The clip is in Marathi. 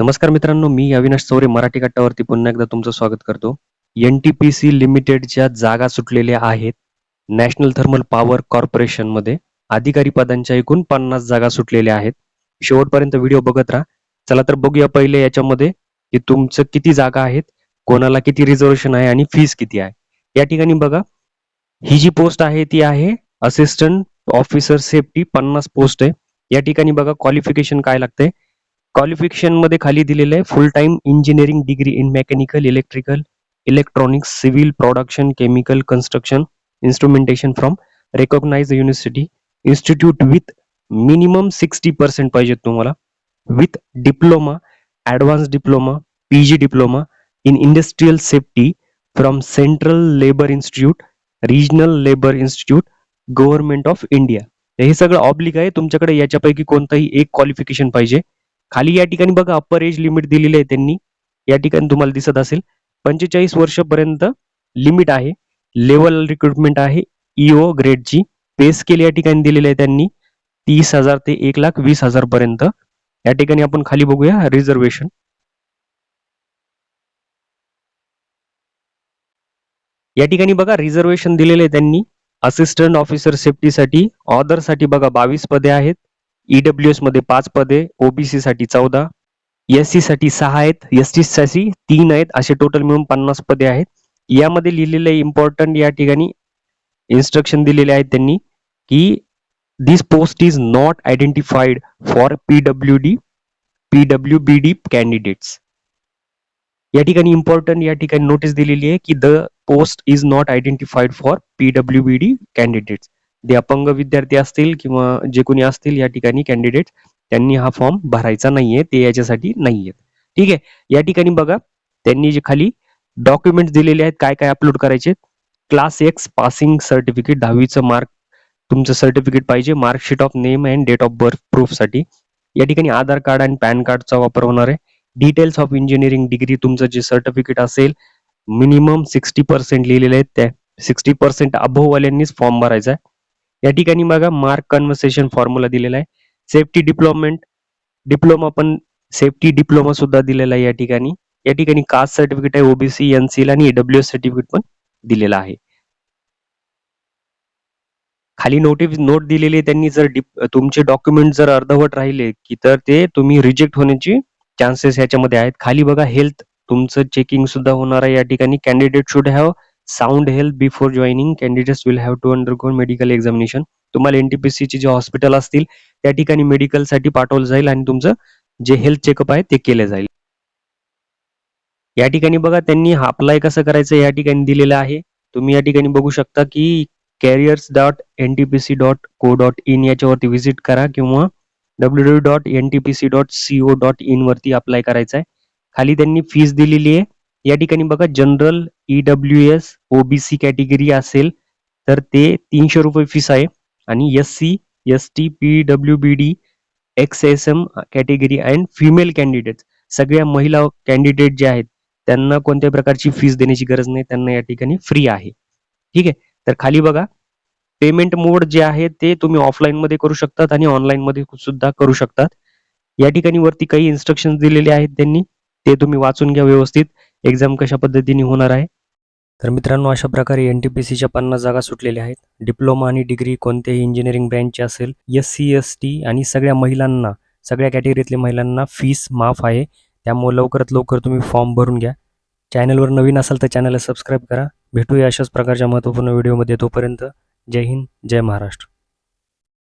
नमस्कार मित्रांनो मी अविनाश चौरे मराठी कट्टावरती पुन्हा एकदा तुमचं स्वागत करतो. एन टी पी सी लिमिटेडच्या जागा सुटलेल्या आहेत. नॅशनल थर्मल पॉवर कॉर्पोरेशनमध्ये अधिकारी पदांच्या एकूण पन्नास जागा सुटलेल्या आहेत. शेवटपर्यंत व्हिडिओ बघत राहा. चला तर बघूया पहिले याच्यामध्ये की तुमचं किती जागा आहेत कोणाला किती रिझर्वेशन आहे आणि फीस किती आहे. या ठिकाणी बघा. ही जी पोस्ट आहे ती आहे असिस्टंट ऑफिसर सेफ्टी पन्नास पोस्ट आहे. या ठिकाणी बघा क्वालिफिकेशन काय लागतंय. क्वालिफिकेशनमध्ये खाली दिलेलं आहे. Full time engineering degree in mechanical electrical electronics civil production chemical construction instrumentation from recognise university institute with minimum sixty percent पाहिजे तुम्हाला. With diploma advance diploma P G diploma in industrial safety from central labour institute regional labour institute government of India हे सगळं ऑब्लिक आहे. तुमच्याकडे याच्यापैकी कोणतंही एक क्वालिफिकेशन पाहिजे. खाली या ठिकाणी बघा अप्पर एज लिमिट दिलेली आहे त्यांनी. या ठिकाणी तुम्हाला दिसत असेल. पंचेचाळीस वर्षापर्यंत लिमिट आहे. लेवल रिक्रुटमेंट आहे. इओ ग्रेडची पे स्केल या ठिकाणी दिलेली आहे त्यांनी. तीस हजार ते एक लाख वीस हजार पर्यंत या ठिकाणी आपण खाली बघूया रिझर्वेशन या ठिकाणी बघा रिझर्वेशन दिलेले आहे त्यांनी. असिस्टंट ऑफिसर सेफ्टीसाठी ऑदरसाठी बघा बावीस पदे आहेत. ईडब्ल्यू एसमध्ये पाच पदे ओबीसी साठी चौदा एस सी साठी सहा आहेत एस टी साठी तीन आहेत असे टोटल मिळून पन्नास पदे आहेत. यामध्ये लिहिलेले इम्पॉर्टंट या ठिकाणी इन्स्ट्रक्शन दिलेले आहेत त्यांनी की this post is not identified for PW D PW B D candidates या ठिकाणी इम्पॉर्टंट या ठिकाणी नोटीस दिलेली आहे की the post is not identified for PW B D candidates जे अपंग विद्यार्थी असतील किंवा जे कोणी असतील या ठिकाणी कॅन्डिडेट त्यांनी हा फॉर्म भरायचा नाहीये ते याच्यासाठी नाहीये ठीक आहे? या ठिकाणी बघा त्यांनी जे खाली डॉक्युमेंट दिलेले आहेत काय काय अपलोड करायचे? क्लास एक्स पासिंग सर्टिफिकेट दहावीचं मार्क तुमचं सर्टिफिकेट पाहिजे marksheet of name and date of birth प्रूफसाठी. या ठिकाणी आधार कार्ड आणि पॅन कार्डचा वापर होणार आहे. डिटेल्स ऑफ इंजिनिअरिंग डिग्री तुमचं जे सर्टिफिकेट असेल मिनिमम सिक्स्टी पर्सेंट लिहिलेले आहेत त्या सिक्स्टी पर्सेंट वाल्यांनीच फॉर्म भरायचा आहे. या ठिकाणी बघा मार्क कन्व्हर्सेशन फॉर्म्युला दिलेला आहे. सेफ्टी डिप्लोमेंट डिप्लोमा पण सेफ्टी डिप्लोमा सुद्धा दिलेला आहे या ठिकाणी. या ठिकाणी कास्ट सर्टिफिकेट आहे ओबीसी एनसीएल आणि एडब्ल्यू सर्टिफिकेट पण दिलेला आहे. खाली नोटिस नोट दिलेली आहे त्यांनी जर तुमचे डॉक्युमेंट जर अर्धवट राहिले की तर ते तुम्ही रिजेक्ट होण्याची चान्सेस याच्यामध्ये आहेत. खाली बघा हेल्थ तुमचं चेकिंग सुद्धा होणार आहे या ठिकाणी. Candidate should have sound health before joining candidates will have to undergo medical examination तुम्हाला एनटीपीसीचे जे हॉस्पिटल असतील त्या ठिकाणी मेडिकलसाठी पाठवलं जाईल आणि तुमचं जे हेल्थ चेकअप आहे ते केलं जाईल. या ठिकाणी बघा त्यांनी अप्लाय कसं करायचं या ठिकाणी दिलेलं आहे. तुम्ही या ठिकाणी बघू शकता की careers dot N T P C dot co dot in याच्यावरती व्हिजिट करा किंवा W W dot N T P C dot C O dot in वरती अप्लाय करायचं आहे. खाली त्यांनी फीस दिलेली आहे. या ठिकाणी बघा general EW S OBC category असेल तर ते तीनशे रुपये फीस आहे. आणि S C S T P W B D X S M category and female candidate सगळ्या महिला कॅन्डिडेट जे आहेत त्यांना कोणत्या प्रकारची फीस देण्याची गरज नाही त्यांना या ठिकाणी फ्री आहे. ठीक आहे? तर खाली बघा. पेमेंट मोड जे आहे ते तुम्ही ऑफलाईन मध्ये करू शकतात आणि ऑनलाईन मध्ये सुद्धा करू शकतात. या ठिकाणी वरती काही इन्स्ट्रक्शन दिलेले आहेत त्यांनी. ते तुम्ही वाचून घ्या व्यवस्थित. एक्झाम कशा पद्धतीने होणार आहे? तर मित्रांनो अशा प्रकारे एन टी पी सीच्या पन्नास जागा सुटलेल्या आहेत. डिप्लोमा आणि डिग्री कोणत्याही इंजिनिअरिंग ब्रँचचे असेल एस सी एस टी आणि सगळ्या महिलांना सगळ्या कॅटेगरीतल्या महिलांना फीस माफ आहे. त्यामुळे लवकरात लवकर तुम्ही फॉर्म भरून घ्या. चॅनलवर नवीन असाल तर चॅनलला सबस्क्राईब करा. भेटूया अशाच प्रकारच्या महत्त्वपूर्ण व्हिडिओमध्ये तोपर्यंत. जय हिंद जय महाराष्ट्र.